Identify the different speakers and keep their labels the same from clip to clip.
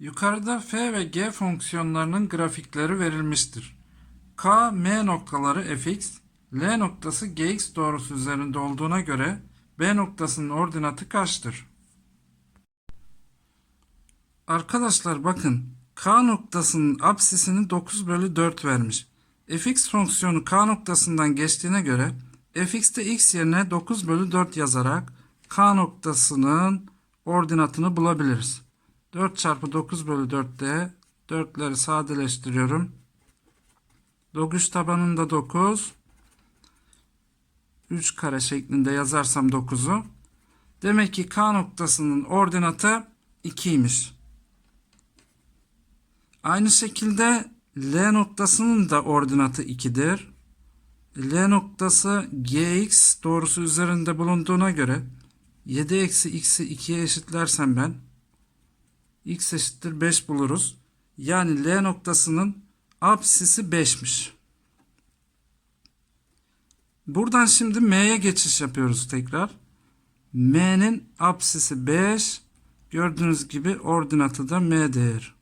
Speaker 1: Yukarıda f ve g fonksiyonlarının grafikleri verilmiştir. K, M noktaları fx, L noktası gx doğrusu üzerinde olduğuna göre B noktasının ordinatı kaçtır? Arkadaşlar bakın K noktasının apsisini 9 bölü 4 vermiş. fx fonksiyonu K noktasından geçtiğine göre fx'te x yerine 9 bölü 4 yazarak K noktasının ordinatını bulabiliriz. 4 çarpı 9 bölü 4'te 4'leri sadeleştiriyorum. 9 tabanında 9. 3 kare şeklinde yazarsam 9'u. Demek ki K noktasının ordinatı 2'ymiş. Aynı şekilde L noktasının da ordinatı 2'dir. L noktası gx doğrusu üzerinde bulunduğuna göre 7 eksi x'i 2'ye eşitlersem ben x eşittir 5 buluruz. Yani L noktasının apsisi 5'miş. Buradan şimdi M'ye geçiş yapıyoruz tekrar. M'nin apsisi 5. Gördüğünüz gibi ordinatı da M değer.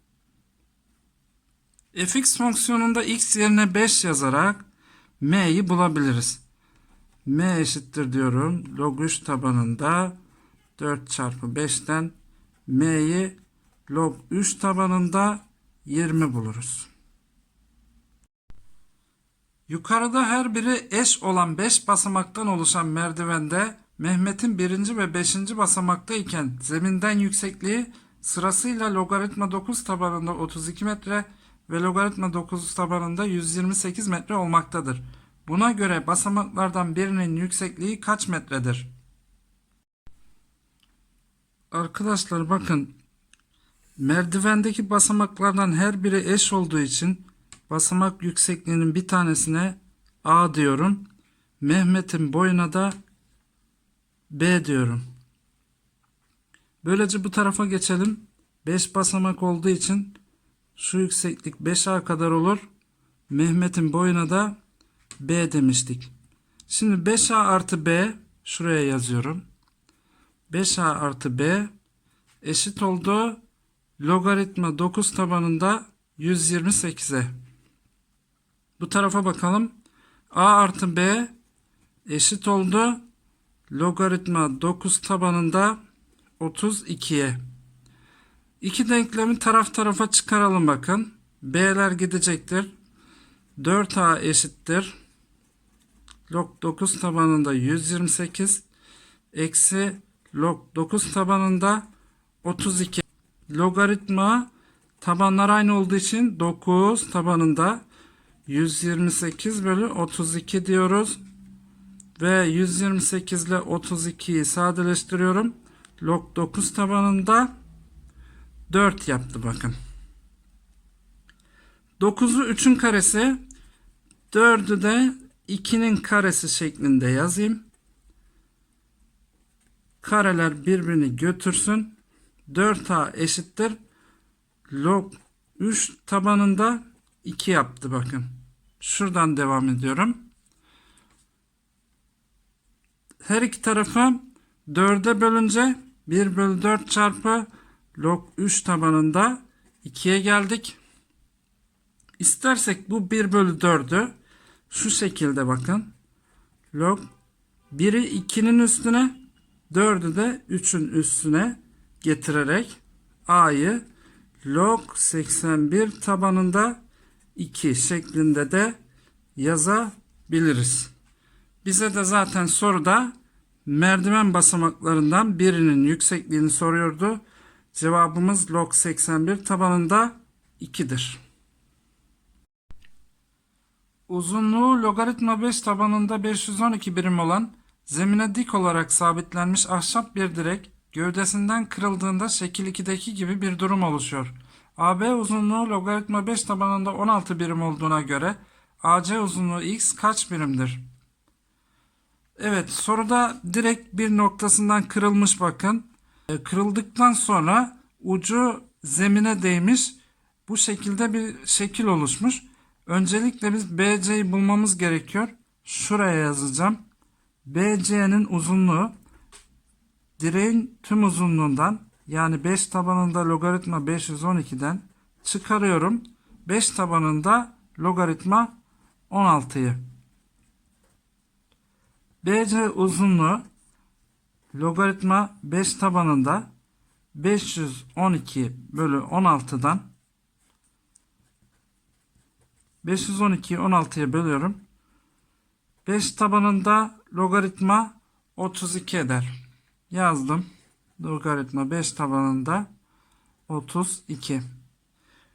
Speaker 1: fx fonksiyonunda x yerine 5 yazarak M'yi bulabiliriz. M eşittir diyorum. Log 3 tabanında 4 çarpı 5'ten M'yi log 3 tabanında 20 buluruz. Yukarıda her biri eş olan 5 basamaktan oluşan merdivende Mehmet'in 1. ve 5. basamakta iken zeminden yüksekliği sırasıyla logaritma 9 tabanında 32 metre ve logaritma 9 tabanında 128 metre olmaktadır. Buna göre basamaklardan birinin yüksekliği kaç metredir? Arkadaşlar bakın merdivendeki basamaklardan her biri eş olduğu için basamak yüksekliğinin bir tanesine A diyorum. Mehmet'in boyuna da B diyorum. Böylece bu tarafa geçelim. 5 basamak olduğu için şu yükseklik 5A kadar olur. Mehmet'in boyuna da B demiştik. Şimdi 5A artı B şuraya yazıyorum. 5A artı B eşit oldu. Logaritma 9 tabanında 128'e. Bu tarafa bakalım. A artı B eşit oldu. Logaritma 9 tabanında 32'ye. İki denklemi taraf tarafa çıkaralım bakın. B'ler gidecektir. 4A eşittir. Log 9 tabanında 128 eksi log 9 tabanında 32. Logaritma tabanlar aynı olduğu için 9 tabanında 128 bölü 32 diyoruz. Ve 128 ile 32'yi sadeleştiriyorum. Log 9 tabanında 4 yaptı bakın. 9'u 3'ün karesi 4'ü de 2'nin karesi şeklinde yazayım. Kareler birbirini götürsün. 4a eşittir. Log 3 tabanında 2 yaptı bakın. Şuradan devam ediyorum. Her iki tarafı 4'e bölünce 1 bölü 4 çarpı log 3 tabanında 2'ye geldik. İstersek bu 1 bölü 4'ü şu şekilde bakın. Log 1'i 2'nin üstüne 4'ü de 3'ün üstüne getirerek a'yı log 81 tabanında 2 şeklinde de yazabiliriz. Bize de zaten soruda merdiven basamaklarından birinin yüksekliğini soruyordu. Cevabımız log 81 tabanında 2'dir. Uzunluğu logaritma 5 tabanında 512 birim olan zemine dik olarak sabitlenmiş ahşap bir direk gövdesinden kırıldığında şekil 2'deki gibi bir durum oluşuyor. AB uzunluğu logaritma 5 tabanında 16 birim olduğuna göre AC uzunluğu x kaç birimdir? Evet soruda direkt bir noktasından kırılmış bakın. E, Kırıldıktan sonra ucu zemine değmiş. Bu şekilde bir şekil oluşmuş. Öncelikle biz BC'yi bulmamız gerekiyor. Şuraya yazacağım. BC'nin uzunluğu direğin tüm uzunluğundan yani 5 tabanında logaritma 512'den çıkarıyorum. 5 tabanında logaritma 16'yı. BC uzunluğu logaritma 5 tabanında 512 bölü 16'dan 512'yi 16'ya bölüyorum. 5 tabanında logaritma 32 eder. Yazdım. Logaritma 5 tabanında 32.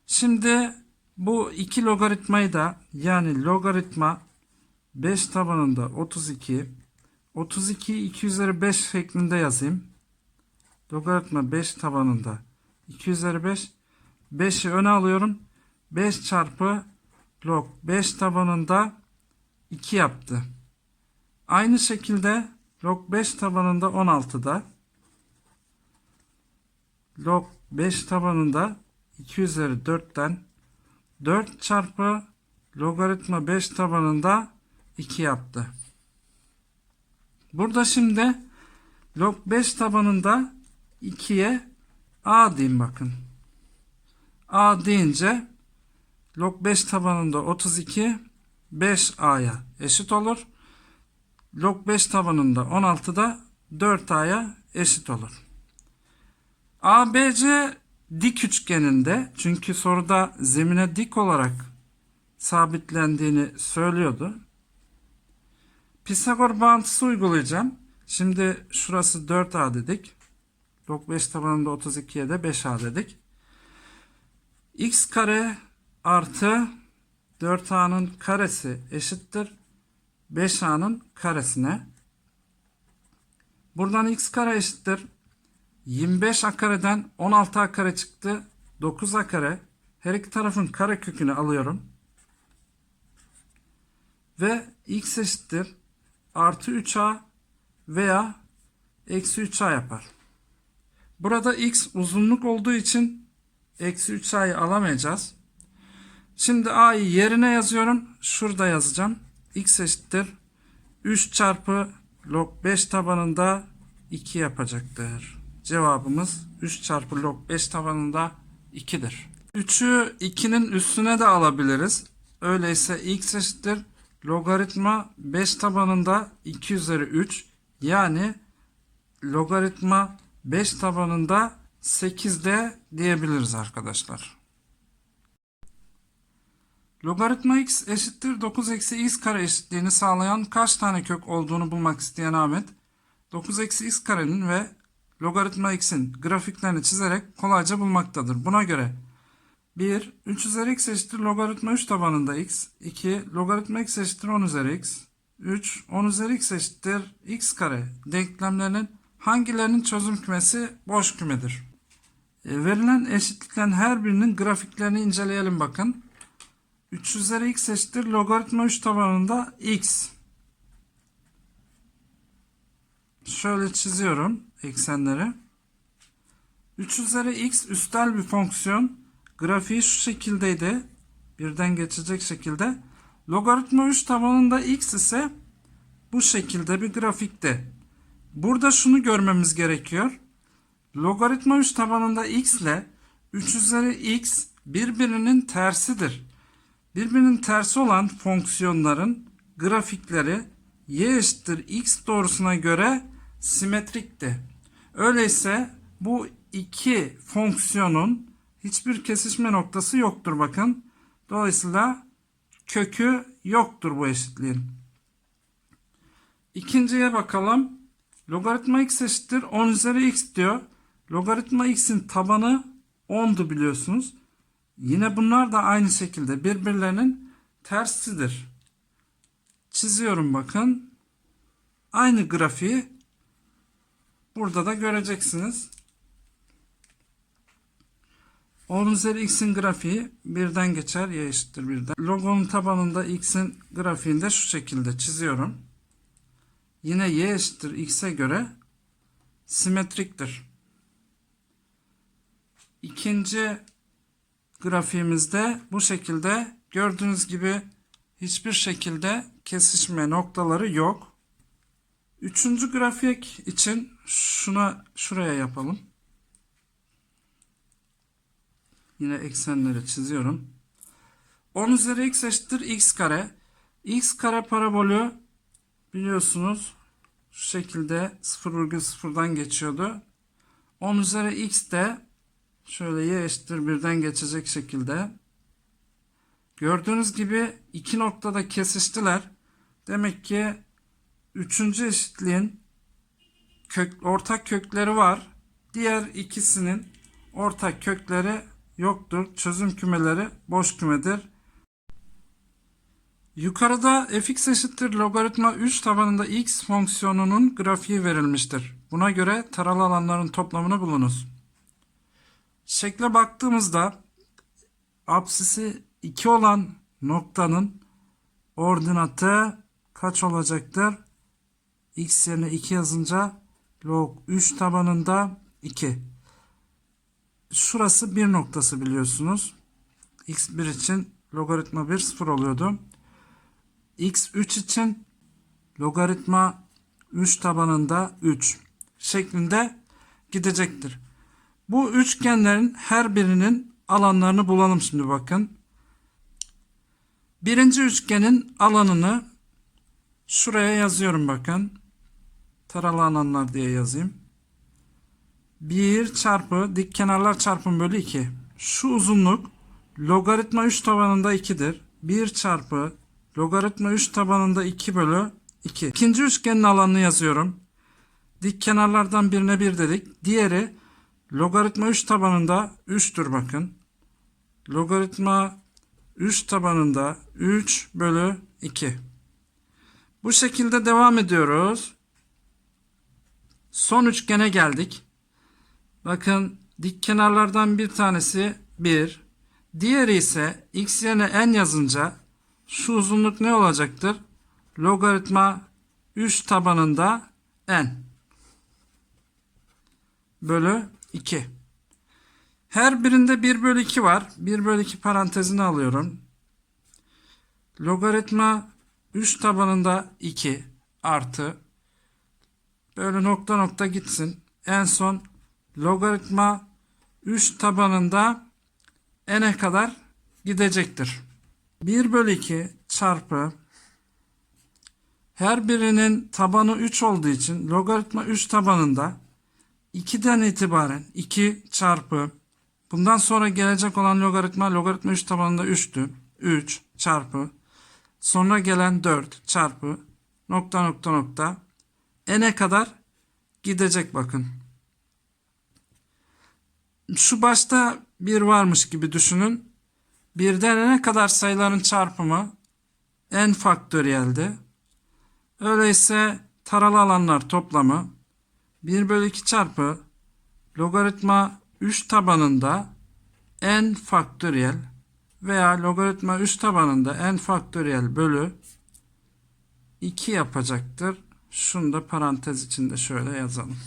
Speaker 1: Şimdi bu iki logaritmayı da yani logaritma 5 tabanında 32 32 2 üzeri 5 şeklinde yazayım. Logaritma 5 tabanında 2 üzeri 5 5'i öne alıyorum. 5 çarpı log 5 tabanında 2 yaptı. Aynı şekilde log 5 tabanında 16'da log 5 tabanında 2 üzeri 4'ten 4 çarpı logaritma 5 tabanında 2 yaptı. Burada şimdi log 5 tabanında 2'ye a diyeyim bakın. a deyince log 5 tabanında 32 5a'ya eşit olur. Log 5 tabanında 16'da 4a'ya eşit olur. ABC dik üçgeninde çünkü soruda zemine dik olarak sabitlendiğini söylüyordu. Pisagor bağıntısı uygulayacağım. Şimdi şurası 4A dedik. Log 5 tabanında 32'ye de 5A dedik. x kare artı 4A'nın karesi eşittir 5A'nın karesine. Buradan x kare eşittir 25 a kareden 16 a kare çıktı. 9 a kare. Her iki tarafın kare kökünü alıyorum. Ve x eşittir artı 3a veya eksi 3a yapar. Burada x uzunluk olduğu için eksi 3a'yı alamayacağız. Şimdi a'yı yerine yazıyorum. Şurada yazacağım. X eşittir 3 çarpı log 5 tabanında 2 yapacaktır. Cevabımız 3 çarpı log 5 tabanında 2'dir. 3'ü 2'nin üstüne de alabiliriz. Öyleyse x eşittir logaritma 5 tabanında 2 üzeri 3 yani logaritma 5 tabanında 8'de diyebiliriz arkadaşlar. Logaritma x eşittir 9 eksi x kare eşitliğini sağlayan kaç tane kök olduğunu bulmak isteyen Ahmet 9 eksi x karenin ve logaritma x'in grafiklerini çizerek kolayca bulmaktadır. Buna göre 1. 3 üzeri x eşittir logaritma 3 tabanında x. 2. Logaritma x eşittir 10 üzeri x. 3. 10 üzeri x eşittir x kare denklemlerinin hangilerinin çözüm kümesi boş kümedir? E, verilen eşitliklerin her birinin grafiklerini inceleyelim bakın. 3 üzeri x eşittir logaritma 3 tabanında x. Şöyle çiziyorum eksenleri. 3 üzeri x üstel bir fonksiyon. Grafiği şu şekildeydi. Birden geçecek şekilde. Logaritma 3 tabanında x ise bu şekilde bir grafikte. Burada şunu görmemiz gerekiyor. Logaritma 3 tabanında x ile 3 üzeri x birbirinin tersidir. Birbirinin tersi olan fonksiyonların grafikleri y eşittir x doğrusuna göre simetrikti. Öyleyse bu iki fonksiyonun hiçbir kesişme noktası yoktur bakın. Dolayısıyla kökü yoktur bu eşitliğin. İkinciye bakalım. Logaritma x eşittir 10 üzeri x diyor. Logaritma x'in tabanı 10'du biliyorsunuz. Yine bunlar da aynı şekilde birbirlerinin tersidir. Çiziyorum bakın. Aynı grafiği burada da göreceksiniz. 10 üzeri x'in grafiği birden geçer y eşittir birden. Logonun tabanında x'in grafiğinde şu şekilde çiziyorum. Yine y eşittir x'e göre simetriktir. İkinci grafiğimizde bu şekilde gördüğünüz gibi hiçbir şekilde kesişme noktaları yok. Üçüncü grafik için şuna şuraya yapalım. Yine eksenleri çiziyorum. 10 üzeri x eşittir x kare. x kare parabolü biliyorsunuz şu şekilde 0,0'dan geçiyordu. 10 üzeri x de şöyle y eşittir 1'den geçecek şekilde. Gördüğünüz gibi iki noktada kesiştiler. Demek ki üçüncü eşitliğin kök, ortak kökleri var. Diğer ikisinin ortak kökleri yoktur. Çözüm kümeleri boş kümedir. Yukarıda fx eşittir logaritma 3 tabanında x fonksiyonunun grafiği verilmiştir. Buna göre taralı alanların toplamını bulunuz. Şekle baktığımızda apsisi 2 olan noktanın ordinatı kaç olacaktır? x yerine 2 yazınca log 3 tabanında 2. Şurası 1 noktası biliyorsunuz. x1 için logaritma 1 0 oluyordu. x3 için logaritma 3 tabanında 3 şeklinde gidecektir. Bu üçgenlerin her birinin alanlarını bulalım şimdi bakın. Birinci üçgenin alanını şuraya yazıyorum bakın. Taralı alanlar diye yazayım. 1 çarpı dik kenarlar çarpım bölü 2. Şu uzunluk logaritma 3 tabanında 2'dir. 1 çarpı logaritma 3 tabanında 2 bölü 2. İkinci üçgenin alanını yazıyorum. Dik kenarlardan birine 1 dedik. Diğeri logaritma 3 tabanında 3'tür bakın. Logaritma 3 tabanında 3 bölü 2. Bu şekilde devam ediyoruz. Son üçgene geldik. Bakın dik kenarlardan bir tanesi 1. Diğeri ise x yerine n yazınca şu uzunluk ne olacaktır? Logaritma 3 tabanında n bölü 2. Her birinde 1 bölü 2 var. 1 bölü 2 parantezini alıyorum. Logaritma 3 tabanında 2 artı böyle nokta nokta gitsin. En son logaritma 3 tabanında n'e kadar gidecektir. 1 bölü 2 çarpı her birinin tabanı 3 olduğu için logaritma 3 tabanında 2'den itibaren 2 çarpı bundan sonra gelecek olan logaritma logaritma 3 tabanında 3'tü. 3 çarpı sonra gelen 4 çarpı nokta nokta nokta n'e kadar gidecek bakın. Şu başta 1 varmış gibi düşünün. Birden n'e kadar sayıların çarpımı n faktöriyeldi. Öyleyse taralı alanlar toplamı 1 bölü 2 çarpı logaritma 3 tabanında n faktöriyel veya logaritma 3 tabanında n faktöriyel bölü 2 yapacaktır. Şunu da parantez içinde şöyle yazalım.